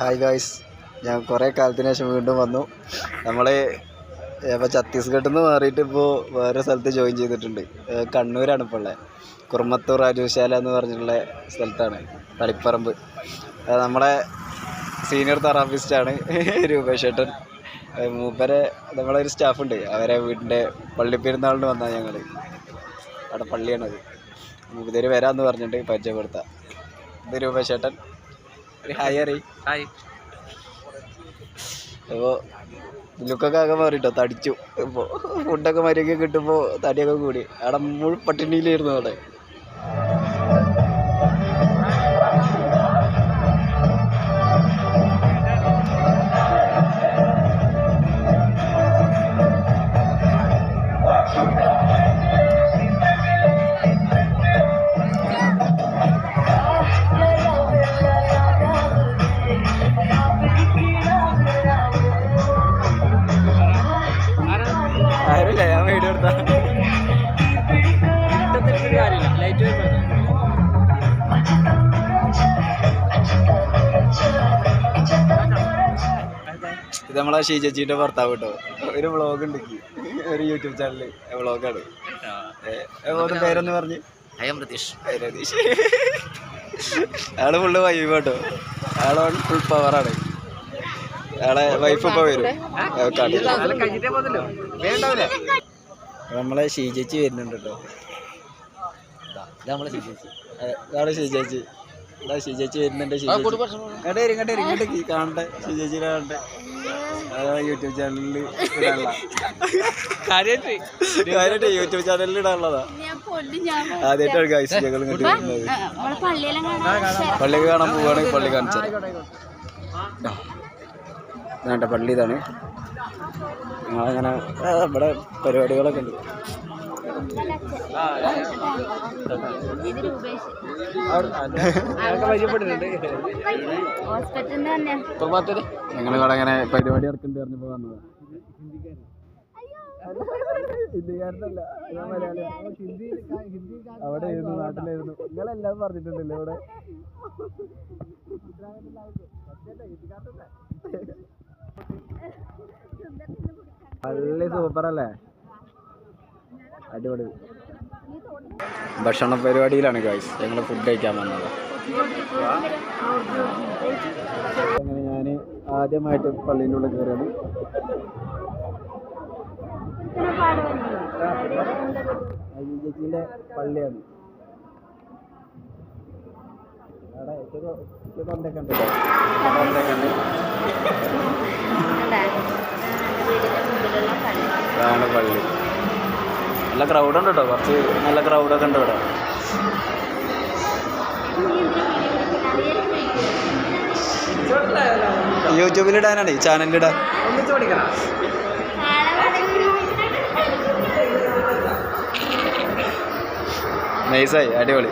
Hi guys ഞാൻ കുറേ കാലത്തിന് ശേഷം വീണ്ടും വന്നു. നമ്മൾ ഇപ്പോൾ ഛത്തീസ്ഗഡിൽ നിന്ന് മാറിയിട്ട് ഇപ്പോൾ വേറെ സ്ഥലത്ത് ജോയിൻ ചെയ്തിട്ടുണ്ട്. കണ്ണൂരാണ് ഇപ്പോൾ ഉള്ളത് കുറുമത്തൂർ അരുശാല എന്ന് പറഞ്ഞിട്ടുള്ള സ്ഥലത്താണ് തളിപ്പറമ്പ്. നമ്മളെ സീനിയർ തെറാപ്പിസ്റ്റാണ് രൂപേഷ് ഏട്ടൻ. മൂപ്പരെ നമ്മളെ ഒരു സ്റ്റാഫുണ്ട് അവരെ വീടിന്റെ പള്ളിപ്പെരുന്നാളിന് വന്നാൽ ഞങ്ങൾ അവിടെ പള്ളിയാണത്. മൂപ്പര് വരാമെന്ന് പറഞ്ഞിട്ട് പരിചയപ്പെടുത്താം. ഇത് രൂപേഷ് ഏട്ടൻ. ഒരു ഹായ് അറി ഹായ് അപ്പോൾ ലുക്കൊക്കെ ആകെ മാറിട്ടോ തടിച്ചു. ഇപ്പോൾ ഫുഡൊക്കെ മര്യാദയ്ക്ക് കിട്ടുമ്പോൾ തടിയൊക്കെ കൂടി. അവിടെ മുഴുവൻ പട്ടിണിയിലായിരുന്നു അവിടെ. ഇത് നമ്മളെ ഷീജച്ചിയുടെ ഭർത്താവ് കേട്ടോ ഒരു വ്ളോഗ് ഉണ്ട്. ഒരു യൂട്യൂബ് ചാനൽ വ്ളോഗാണ് പേരൊന്ന് പറഞ്ഞ്. ഹയം പ്രതീഷ് രതീഷ്. ആൾ ഫുള്ള് വൈബ് കേട്ടോ ആൾ ഫുൾ പവറാണ് ആളെ വൈഫ് ഇപ്പൊ വരും. നമ്മളെ ഷീജച്ചി വരുന്നുണ്ട് കേട്ടോ ഇത് നമ്മളെ ചേച്ചി. നമ്മളെ ഷീജച്ചി ഷീജച്ചി വരുന്നുണ്ട് ഇങ്ങോട്ട് വരും ഇങ്ങോട്ട് വരും. ഇങ്ങോട്ട് ഈ കാണട്ടെ ഷീജച്ചിനെ കാണട്ടെ. അതാ യൂട്യൂബ് ചാനലിൽ ഇടാനുള്ള. കാര്യമായിട്ട് കാര്യമായിട്ട് യൂട്യൂബ് ചാനലിൽ ഇടാനുള്ളതാ ഞാൻ കൊല്ലും ഞാൻ ആദ്യമായിട്ടാണ് ഗൈസ് ഞങ്ങൾ ഇങ്ങോട്ട് വരുന്നത്. പള്ളിക്ക് കാണാൻ പോവുകയാണെങ്കിൽ പള്ളി കാണിച്ചു വേണ്ട പള്ളി ഇതാണ്. ഞങ്ങളങ്ങനെ ഇവിടെ പരിപാടികളൊക്കെ ഉണ്ട്. ഇവിടെ അങ്ങനെ പരിപാടി ഇറക്കുന്നുണ്ട് പറഞ്ഞപ്പോ വന്നത്. ഹിന്ദിക്കാരനല്ല ഞാൻ മലയാളിയാ. അവിടെ ആയിരുന്നു നാട്ടിലായിരുന്നു നിങ്ങളെല്ലാം പറഞ്ഞിട്ടുണ്ടല്ലോ ഇവിടെ. പള്ളി സൂപ്പർ അല്ലേ അടിപൊളി. ഭക്ഷണ പരിപാടിയിലാണ് ഗായ്സ് ഞങ്ങൾ ഫുഡ് കഴിക്കാൻ വന്നത്. അങ്ങനെ ഞാൻ ആദ്യമായിട്ട് പള്ളീന്റെ ഉള്ളിൽ കയറിയാണ് ചേച്ചീന്റെ പള്ളിയാണ്. ഉണ്ട്. ഉണ്ട്. പള്ളി. നല്ല ക്രൗഡ് ഉണ്ട് കേട്ടോ കുറച്ച് നല്ല ക്രൗഡൊക്കെ ഉണ്ട് ഇവിടെ. യൂട്യൂബിൽ ഇടാനാണ് ചാനലിൽ ഇടാൻ. നൈസായി അടിപൊളി.